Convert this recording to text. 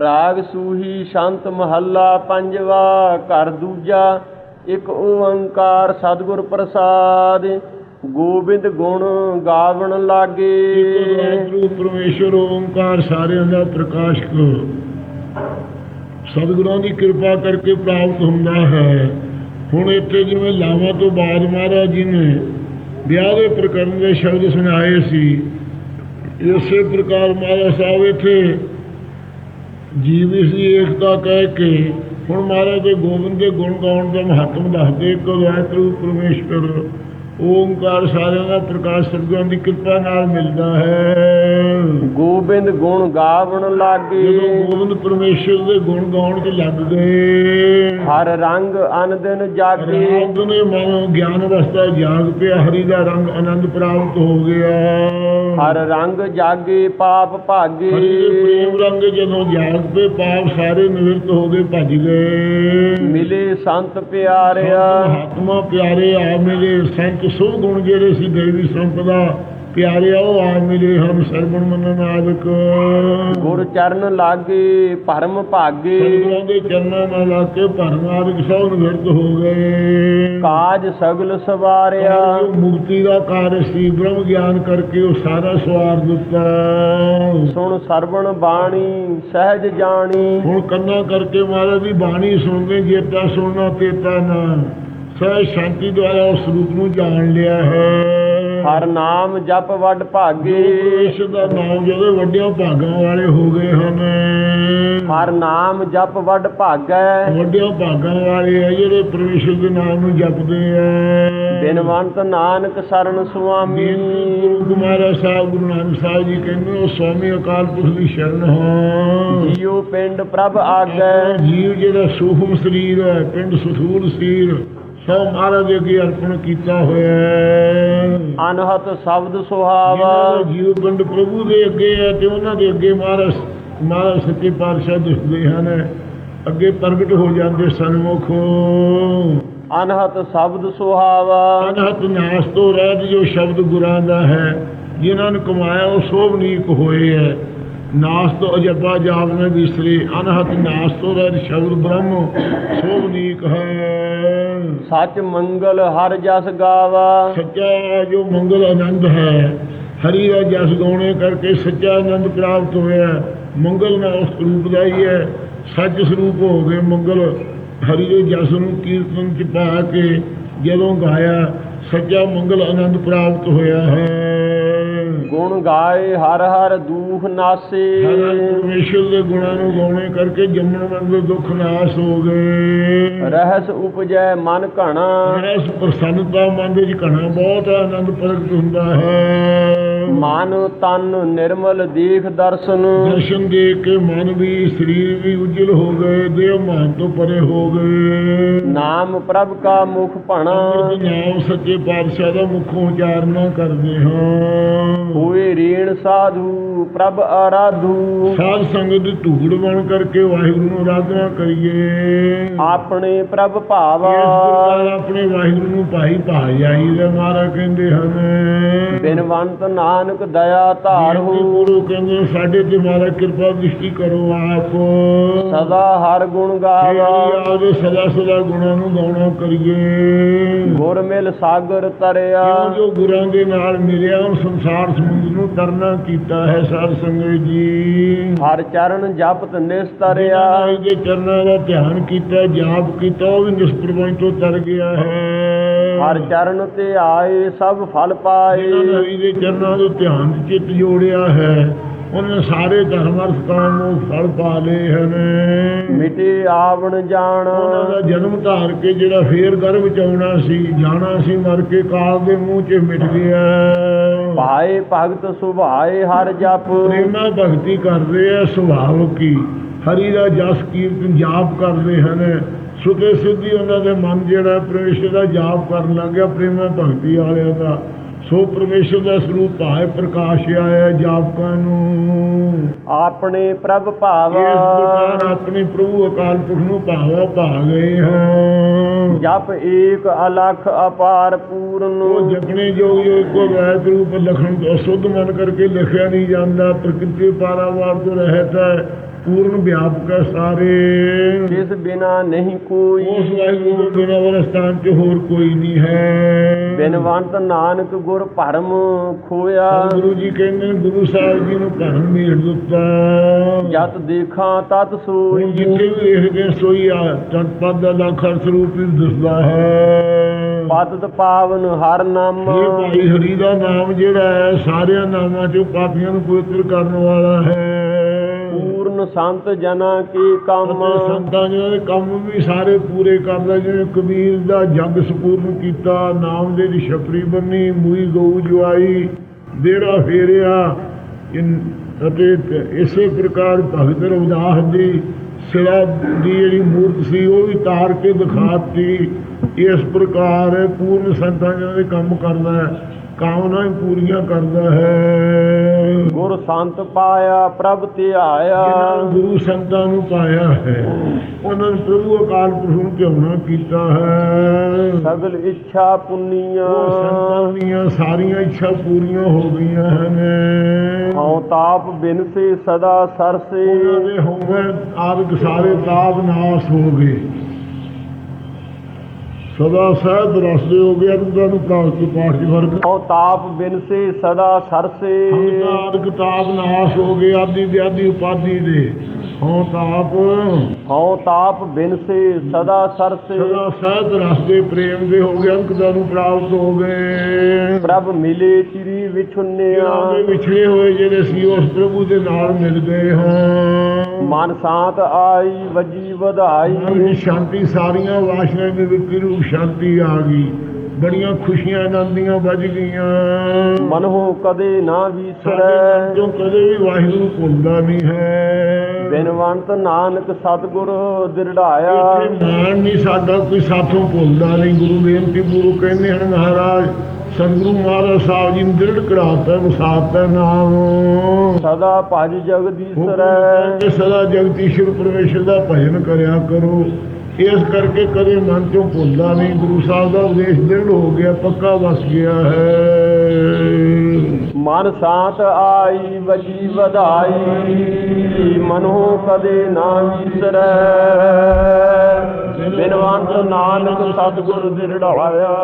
ਰਾਗ ਸੂਹੀ ਸ਼ਾਂਤ ਮਹੱਲਾ ਪੰਜਵਾ, ਘਰ ਦੂਜਾ, ਇੱਕ ਓੰਕਾਰ ਸਤਿਗੁਰ ਪ੍ਰਸਾਦ, ਗੋਬਿੰਦ ਗੁਣ ਗਾਵਣ ਲਾਗੇ। ਵਾਹਿਗੁਰੂ ਪਰਮੇਸ਼ਰ ਓੰਕਾਰ ਸਾਰਿਆਂ ਦਾ ਪ੍ਰਕਾਸ਼ਕ ਸਤਿਗੁਰਾਂ ਦੀ ਕਿਰਪਾ ਕਰਕੇ ਪ੍ਰਾਪਤ ਹੁੰਦਾ ਹੈ। ਹੁਣ ਇੱਥੇ ਜਿਵੇਂ ਲਾਵਾਂ ਤੋਂ ਬਾਅਦ ਮਹਾਰਾਜ ਜੀ ਨੇ ਵਿਆਹ ਦੇ ਪ੍ਰਕਰਨ ਦੇ ਸ਼ਬਦ ਸੁਣਾਏ ਸੀ। ਇਸੇ ਪ੍ਰਕਾਰ ਮਹਾਰਾਜ ਸਾਹਿਬ ਇੱਥੇ ਜੀਵ ਦੀ ਏਕਤਾ ਕਹਿ ਕੇ ਹੁਣ ਮਹਾਰਾਜ ਦੇ ਗੋਬਿੰਦ ਦੇ ਗੁਣ ਗਾਉਣ ਦਾ ਮਹੱਤਵ ਦੱਸਦੇ ਕਿ ਵਾਹਿਗੁਰੂ ਪਰਮੇਸ਼ਰ ਓੰਕਾਰ ਸਾਰਿਆਂ ਦਾ ਪ੍ਰਕਾਸ਼ ਸਤਿਗੁਰਾਂ ਦੀ ਕਿਰਪਾ ਨਾਲ ਮਿਲਦਾ ਹੈ। ਗੋਬਿੰਦ ਗੁਣ ਗਾਵਣ ਲਾਗੇ। ਜਦੋਂ ਗੋਬਿੰਦ ਪਰਮੇਸ਼ਰ ਦੇ ਗੁਣ ਗਾਉਣ 'ਚ ਲੱਗ ਗਏ ਹਰ ਰੰਗ ਅਨ ਦਿਨ ਜਾਗੇ ਨੇ ਮਨੋ ਗਿਆਨ ਰਸਤਾ ਜਾਗ ਪਿਆ ਹਰੀ ਦਾ ਰੰਗ ਆਨੰਦ ਪ੍ਰਾਪਤ ਹੋ ਗਿਆ। ਹਰ ਰੰਗ ਜਾਗੇ ਪਾਪ ਭਾਗੇ। ਹਰੀ ਦੇ ਪ੍ਰੇਮ ਰੰਗ ਜਦੋਂ ਜਾਗ ਪਏ ਪਾਪ ਸਾਰੇ ਨਿਵਰਤ ਹੋ ਗਏ ਭੱਜ ਗਏ। ਮਿਲੇ ਸੰਤ ਪਿਆਰਿਆ। ਮਹਾਤਮਾ ਪਿਆਰੇ ਆ ਮਿਲੇ ਸੰਤ ਸੁਭ ਗੁਣ ਜਿਹੜੇ ਸੀ ਦੇਵੀ ਸੰਪਦਾ ਪਿਆਰੇ ਉਹ ਆ ਮਿਲੇ ਹਮ ਸਰਵਣ ਮੰਨਨ ਆਦਿਕ ਗੁਰ ਚਰਨ ਲਾਗੇ ਭਰਮ ਭਾਗੇ। ਸਤਿਗੁਰਾਂ ਦੇ ਚਰਨਾਂ ਨਾਲ ਲਾ ਕੇ ਭਰਨ ਆਦਿਕ ਸਭ ਨਿਵਰਤ ਹੋ ਗਏ। ਕਾਜ ਸਗਲ ਸਵਾਰਿਆ। ਮੁਕਤੀ ਦਾ ਕਾਰਜ ਸੀ ਬ੍ਰਹਮ ਗਿਆਨ ਕਰਕੇ ਉਹ ਸਾਰਾ ਸਵਾਰ ਦਿੱਤਾ। ਸੁਣ ਸਰਵਣ ਬਾਣੀ ਸਹਿਜ ਜਾਣੀ। ਹੁਣ ਕੰਨਾਂ ਕਰਕੇ ਮਹਾਰਾਜ ਦੀ ਬਾਣੀ ਸੁਣਦੇ ਜੇਤਾ ਸੁਣਨਾ ਤੇਤਾ ਨਾ। ਸਹਿ ਸ਼ਾਂਤੀ ਦੁਆਰਾ ਉਸ ਰੂਪ ਨੂੰ ਜਾਣ ਲਿਆ ਹੈ। ਹਰ ਨਾਮ ਜਪ ਵੱਡ ਭਾਗੇ। ਇਸ ਦਾ ਨਾਮ ਜਿਹੜੇ ਵੱਡਿਆਂ ਭਾਗਾਂ ਵਾਲੇ ਹੋ ਗਏ ਹਨ। ਹਰ ਨਾਮ ਜਪ ਵੱਡ ਭਾਗੈ। ਵੱਡਿਆਂ ਭਾਗਾਂ ਵਾਲੇ ਆ ਜਿਹੜੇ ਪਰਮੇਸ਼ਰ ਦੇ ਨਾਮ ਨੂੰ ਜਪਦੇ ਆ। ਬਿਨਵੰਤ ਨਾਨਕ ਸਰਨ ਸੁਆਮੀ। ਗੁਰੂ ਕੁਮਾਰਾ ਸਾਹਿਬ ਗੁਰੂ ਨਾਨਕ ਸਾਹਿਬ ਜੀ ਕਹਿੰਦੇ ਉਹ ਸਵਾਮੀ ਅਕਾਲ ਪੁਰਖ ਦੀ ਸ਼ਰਨ ਹਾਂ। ਜੀਉ ਪਿੰਡ ਪ੍ਰਭ ਆਗੈ। ਜੀਵ ਜਿਹੜਾ ਸੂਖਮ ਸਰੀਰ ਹੈ ਪਿੰਡ ਸਥੂਲ ਸਰੀਰ। ਸਭ ਮਹਾਰਾਜ ਅੱਗੇ ਅਰਪਣ ਕੀਤਾ ਹੋਇਆ ਅਨਹਤ ਸ਼ਬਦ ਸੁਹਾਵਾ। ਜੀਵ ਪਿੰਡ ਪ੍ਰਭੂ ਦੇ ਅੱਗੇ ਹੈ ਤੇ ਉਹਨਾਂ ਦੇ ਅੱਗੇ ਮਹਾਰਾਜ ਮਹਾਰਾਜ ਸੱਚੇ ਪਾਤਸ਼ਾਹ ਦਿਸਦੇ ਹਨ ਅੱਗੇ ਪ੍ਰਗਟ ਹੋ ਜਾਂਦੇ ਸਨਮੁਖ। ਅਨਹਤ ਸ਼ਬਦ ਸੁਹਾਵਾ। ਅਨਹਤ ਨਾਸ ਤੋਂ ਰਹਿਤ ਜੋ ਸ਼ਬਦ ਗੁਰਾਂ ਦਾ ਹੈ ਜਿਨ੍ਹਾਂ ਨੂੰ ਕਮਾਇਆ ਉਹ ਸੋਭਨੀਕ ਹੋਏ ਹੈ। ਨਾਸ ਤੋਂ ਅਜੱਬਾ ਜਾਪ ਨੇ ਵਿਸਰੇ ਅਨਹਤ ਨਾਸ ਤੋਂ ਰਹਿਤ ਸ਼ਬਦ ਬ੍ਰਹਮ ਸੋਭਨੀਕ ਹੈ। ਸੱਚ ਮੰਗਲ ਹਰ ਜਸ ਗਾਵਾ। ਸੱਚਾ ਜੋ ਮੰਗਲ ਆਨੰਦ ਹੈ। ਹਰੀ ਦਾ ਜਸ ਗਾਉਣੇ ਕਰਕੇ ਸੱਚਾ ਆਨੰਦ ਪ੍ਰਾਪਤ ਹੋਇਆ। ਮੰਗਲ ਨਾਲ ਉਸ ਰੂਪ ਦਾ ਹੀ ਹੈ। ਸੱਚ ਸਰੂਪ ਹੋ ਗਏ ਮੰਗਲ। ਹਰੀ ਦੇ ਜਸ ਨੂੰ ਕੀਰਤਨ ਚ ਪਾ ਕੇ ਜਦੋਂ ਗਾਇਆ ਸੱਚਾ ਮੰਗਲ ਆਨੰਦ ਪ੍ਰਾਪਤ ਹੋਇਆ ਹੈ। ਗੁਣ ਗਾਏ ਹਰ ਹਰ ਦੂਖ ਨਾਸੇ। ਪਰਮੇਸ਼ਰ ਦੇ ਗੁਣਾਂ ਨੂੰ ਗਾਉਣੇ ਕਰਕੇ ਜੰਮਣ ਮਨ ਦੇ ਦੁੱਖ ਨਾਸ ਹੋ ਗਏ। ਰਹਿਸ ਉਪਜੈ ਮਨ ਘਣਾ। ਇਸ ਪ੍ਰਸੰਨਤਾ ਮਨ ਦੇ ਵਿੱਚ ਘਣਾ ਬਹੁਤ ਆਨੰਦ ਪ੍ਰਗਟ ਹੁੰਦਾ ਹੈ। ਮਨ ਤਨ ਨਿਰਮਲ ਦੇਖ ਦਰਸ਼ਨ। ਦਰਸ਼ਨ ਦੇਖ ਕੇ ਮਨ ਵੀ ਸਰੀਰ ਵੀ ਉਜਲ ਹੋ ਗਏ ਦੇਹ ਮਾਨ ਤੋਂ ਪਰੇ ਹੋ ਗਏ। ਨਾਮ ਪ੍ਰਭ ਕਾ ਮੁਖ ਭਣਾ। ਨਾਮ ਸੱਚੇ ਪਾਤਸ਼ਾਹ ਦਾ ਮੁਖੋਂ ਉਚਾਰਨਾ ਕਰਦੇ ਹਾਂ। ਹੋਏ ਰੇਣ ਸਾਧੂ ਪ੍ਰਭ ਆਰਾਧੂ। ਸਾਧ ਸੰਗਤ ਦੀ ਧੂੜ ਬਣ ਕਰਕੇ ਵਾਹਿਗੁਰੂ ਨੂੰ ਆਰਾਧਨਾ ਕਰੀਏ। ਆਪਣੇ ਪ੍ਰਭ ਭਾਵਾ। ਆਪਣੇ ਵਾਹਿਗੁਰੂ ਨੂੰ ਭਾਈ ਭਾਈ ਜਾਈਦਾ ਮਹਾਰਾਜ ਕਹਿੰਦੇ ਹਨ। ਬਿਨਵੰਤ ਨਾਨਕ ਦਇਆ ਧਾਰਹੁ ਗੁਰੂ ਕਹਿੰਦੇ ਸਾਡੇ ਤੇ ਮਹਾਰਾਜ ਕਿਰਪਾ ਦ੍ਰਿਸ਼ਟੀ ਕਰੋ ਆਪ। ਸਦਾ ਹਰ ਗੁਣ ਗਾਵਾ। ਆਦੇ ਸਦਾ ਸਦਾ ਗੁਣਾਂ ਨੂੰ ਗਾਉਣਾ ਕਰੀਏ। ਗੁਰ ਮਿਲ ਸਾਗਰ ਤਰਿਆ। ਜੋ ਗੁਰਾਂ ਦੇ ਨਾਲ ਮਿਲਿਆ ਉਹ ਸੰਸਾਰ ਨੂੰ ਤਰਨਾ ਕੀਤਾ ਹੈ ਸਾਧ ਸੰਗਤ ਜੀ। ਹਰ ਚਰਨ ਜਪਤ ਨਿਸਤਰਿਆ। ਦੇ ਚਰਨਾਂ ਦਾ ਧਿਆਨ ਕੀਤਾ ਜਾਪ ਕੀਤਾ ਉਹ ਵੀ ਨਿਸਪ੍ਰਭਾਈ ਤੋਂ ਤਰ ਗਿਆ ਹੈ। ਹਰ ਚਰਨ ਤੇ ਆਏ ਸਭ ਫਲ ਪਾਏ। ਜਿਨ੍ਹਾਂ ਨੇ ਦੇ ਚਰਨਾਂ ਤੋਂ ਧਿਆਨ ਚਿੱਤ ਜੋੜਿਆ ਹੈ। ਉਹਨਾਂ ਸਾਰੇ ਧਰਮ ਅਰਥ ਕਾਮ ਨੂੰ ਫਲ ਪਾ ਲਏ ਹਨ। ਮਿਟੇ ਆਵਣ ਜਾਣ। ਉਹਨਾਂ ਦਾ ਜਨਮ ਧਾਰ ਕੇ ਜਿਹੜਾ ਫੇਰ ਗਰਭ ਚ ਆਉਣਾ ਸੀ ਜਾਣਾ ਸੀ ਮਰ ਕੇ ਕਾਲ ਦੇ ਮੂੰਹ 'ਚ ਮਿਟ ਗਿਆ। ਭਾਏ ਭਗਤ ਸੁਭਾਏ ਹਰ ਜਪ। ਪ੍ਰੇਮਾ ਭਗਤੀ ਕਰਦੇ ਆ ਸੁਭਾਵ ਕੀ? ਹਰੀ ਦਾ ਜਸ ਕੀਰਤਨ ਜਾਪ ਕਰਦੇ ਹਨ। ਸੁਤੇ ਸਿੱਧੀ ਉਹਨਾਂ ਦੇ ਮਨ ਜਿਹੜਾ ਪਰਮੇਸ਼ਰ ਦਾ ਜਾਪ ਕਰਨ ਲੱਗ ਗਿਆ ਪ੍ਰੇਮਾ ਭਗਤੀ ਵਾਲਿਆਂ ਦਾ। ਸੋ ਪਰਮੇਸ਼ਰ ਦਾ ਸਰੂਪ ਭਾਏ ਪ੍ਰਕਾਸ਼ ਆਇਆ ਜਾਪਕਾਂ ਨੂੰ। ਆਪਣੇ ਪ੍ਰਭ ਇਸ ਭਾਵਾ ਪ੍ਰਕਾਰ ਆਪਣੇ ਪ੍ਰਭੂ ਅਕਾਲ ਪੁਰਖ ਨੂੰ ਭਾਵਾ ਭਾ ਗਏ ਹਾਂ। ਜਪ ਏਕ ਅਲਖ ਅਪਾਰ ਪੂਰਨ। ਉਹ ਜਪਣੇ ਜੋ ਜੋ ਕੋ ਵੈਦ ਰੂਪ ਲਖਣ ਤੋਂ ਅਸ਼ੁੱਧ ਮਨ ਕਰਕੇ ਲਿਖਿਆ ਨਹੀਂ ਜਾਂਦਾ ਪ੍ਰਕਿਰਤੀ ਪਾਰਾਵਾਰ ਤੋਂ ਰਹਿਤ ਹੈ। ਪੂਰਨ ਵਿਆਪਕ ਸਾਰੇ। ਜਿਸ ਬਿਨਾ ਨਹੀਂ ਕੋਈ ਉਸ ਵਾਹਿਗੁਰੂ ਤੋਂ ਬਿਨਾਂ ਵਾਲਾ ਸਥਾਨ 'ਚ ਹੋਰ ਕੋਈ ਨਹੀਂ ਹੈ। ਬਿਨਵੰਤ ਨਾਨਕ ਗੁਰ ਭਰਮ ਖੋਇਆ। ਗੁਰੂ ਜੀ ਕਹਿੰਦੇ ਨੇ ਗੁਰੂ ਸਾਹਿਬ ਜੀ ਨੂੰ ਭਰਮ ਮੇੜ ਦਿੱਤਾ। ਜਤ ਦੇਖਾਂ ਤਤ ਸੋਈ। ਜਿੱਥੇ ਵੀ ਵੇਖਦੇ ਸੋਈ ਆ ਤਤਪਦ ਦਾ ਲੱਖਰ ਸਰੂਪ ਹੀ ਦਿਸਦਾ ਹੈ। ਪਤਤ ਪਾਵਨ ਹਰ ਨਾਮ। ਇਹ ਭਾਈ ਹਰੀ ਦਾ ਨਾਮ ਜਿਹੜਾ ਹੈ ਸਾਰਿਆਂ ਨਾਮਾਂ ਚੋਂ ਪਾਪੀਆਂ ਨੂੰ ਪਵਿੱਤਰ ਕਰਨ ਵਾਲਾ ਹੈ। ਪੂਰਨ ਸੰਤ ਜਨਾ ਕੀ ਕੰਮ? ਅਤੇ ਸੰਤਾਂ ਜਿਹਨਾਂ ਦੇ ਕੰਮ ਵੀ ਸਾਰੇ ਪੂਰੇ ਕਰਦਾ, ਜਿਵੇਂ ਕਬੀਰ ਦਾ ਜਗ ਸਪੂਰਨ ਕੀਤਾ ਨਾਮ ਦੇ ਦੀ ਛਪਰੀ ਬੰਨੀ, ਮੂਈ ਗਊ ਜਵਾਈ ਦੇਰਾ ਫੇਰਿਆ, ਇਨ ਅਤੇ ਇਸੇ ਪ੍ਰਕਾਰ ਭਗਤ ਰਵਿਦਾਸ ਦੀ ਸਿਰਾ ਦੀ ਜਿਹੜੀ ਮੂਰਤ ਸੀ, ਉਹ ਵੀ ਤਾਰ ਕੇ ਦਿਖਾਤੀ। ਇਸ ਪ੍ਰਕਾਰ ਪੂਰਨ ਸੰਤਾਂ ਜਿਹਨਾਂ ਦੇ ਕੰਮ ਕਰਦਾ ਹੈ, ਕਾਮਨਾ ਪੂਰੀਆਂ ਕਰਦਾ ਹੈ। ਗੁਰ ਸੰਤ ਪਾਇਆ ਪ੍ਰਭ ਧਿਆਇਆ। ਗੁਰੂ ਸੰਤਾਂ ਨੂੰ ਪਾਇਆ ਹੈ ਉਹਨਾਂ ਨੇ ਪ੍ਰਭੂ ਅਕਾਲ ਪੁਰਖ ਨੂੰ ਧਿਆਉਣਾ ਕੀਤਾ ਹੈ। ਸਗਲ ਇੱਛਾ ਪੁੰਨੀਆਂ। ਉਹ ਸੰਤਾਂ ਦੀਆਂ ਸਾਰੀਆਂ ਇੱਛਾ ਪੂਰੀਆਂ ਹੋ ਗਈਆਂ ਹਨ। ਹਉ ਤਾਪ ਬਿਨ ਸੇ ਸਦਾ ਸਰਸੇ। ਉਹਨਾਂ ਦੇ ਹੋਵੇ ਆਦਿਕ ਸਾਰੇ ਤਾਪ ਨਾਸ ਹੋ ਗਏ। ਸਦਾ ਸਹਿਤ ਰਸਦੇ ਹੋ ਗਏ ਅਨੰਦਾਂ ਨੂੰ ਪ੍ਰਾਪਤ ਪਾਠ ਦੀ ਵਰਗ ਹਉ ਤਾਪ ਬਿਨ ਸੇ ਸਦਾ ਸਰਸੇ ਹਮਦਾਦ ਕਿਤਾਬ ਨਾਸ ਹੋ ਗਏ ਆਦੀ ਦੇ ਆਦੀ ਉਪਾਦੀ ਦੇ। ਹਉ ਤਾਪ। ਹਉ ਤਾਪ ਬਿਨ ਸੇ ਸਦਾ ਸਰਸੇ ਸਦਾ ਸਹਿਤ ਰਸਦੇ ਪ੍ਰੇਮ ਦੇ ਹੋ ਗਏ ਅੰਕਦਾਂ ਨੂੰ ਪ੍ਰਾਪਤ ਹੋ ਗਏ। ਪ੍ਰਭ ਮਿਲੇ ਚਿਰੀ ਵਿਛੁੰਨਿਆ। ਦੇ ਵਿਛੜੇ ਹੋਏ ਜਿਹੜੇ ਸੀ ਉਸ ਪ੍ਰਭੂ ਦੇ ਨਾਲ ਮਿਲ ਗਏ ਹਾਂ ਮਨ ਸ਼ਾਂਤ ਆਈ ਵਜੀ ਮਨ ਵਧਾਈ ਦੀ ਸ਼ਾਂਤੀ ਸਾਰੀਆਂ ਵਾਸ਼ਨਾ ਦੀ ਵਿਕਰੀ ਰੂਪ ਸ਼ਾਂਤੀ ਆ ਗਈ। ਬੜੀਆਂ ਖੁਸ਼ੀਆਂ ਆਨੰਦ ਦੀਆਂ ਵੱਜ ਗਈਆਂ। ਮਨਹੁ ਕਦੇ ਨਾ ਵਿਸਰੈ। ਜੋ ਕਦੇ ਵੀ ਵਾਹਿਗੁਰੂ ਭੁੱਲਦਾ ਨਹੀਂ ਹੈ। ਬਿਨਵੰਤ ਨਾਨਕ ਸਤਿਗੁਰ ਦਿਰੜਾਇਆ ਮਾਨ ਨਹੀਂ ਸਾਡਾ ਕੋਈ ਸਾਥੋਂ ਭੁੱਲਦਾ ਨਹੀਂ। ਗੁਰੂ ਬੇਨਤੀ ਗੁਰੂ ਕਹਿੰਦੇ ਹਨ ਮਹਾਰਾਜ ਸਤਿਗੁਰੂ ਮਹਾਰਾਜ ਸਾਹਿਬ ਜੀ ਨੇ ਦ੍ਰਿੜ ਕਰਾਤਾ ਵਸਾਤਾ ਨਾਮ। ਸਦਾ ਭਜ ਜਗਦੀਸ਼ਰੈ ਕਿ ਸਦਾ ਜਗਦੀਸ਼ਰ ਪਰਮੇਸ਼ਰ ਦਾ ਭਜਨ ਕਰਿਆ ਕਰੋ। ਇਸ ਕਰਕੇ ਕਦੇ ਮਨ ਚੋਂ ਭੁੱਲਦਾ ਨਹੀਂ। ਗੁਰੂ ਸਾਹਿਬ ਦਾ ਉਪਦੇਸ਼ ਦ੍ਰਿੜ ਹੋ ਗਿਆ ਪੱਕਾ ਵਸ ਗਿਆ ਹੈ। ਮਨ ਸ਼ਾਂਤ ਆਈ ਵਜੀ ਵਧਾਈ। ਮਨਹੁ ਕਦੇ ਨਾ ਵਿਸਰੈ। ਬਿਨਵੰਤ ਨਾਨਕ ਸਤਿਗੁਰ ਦਿਰੜਾਇਆ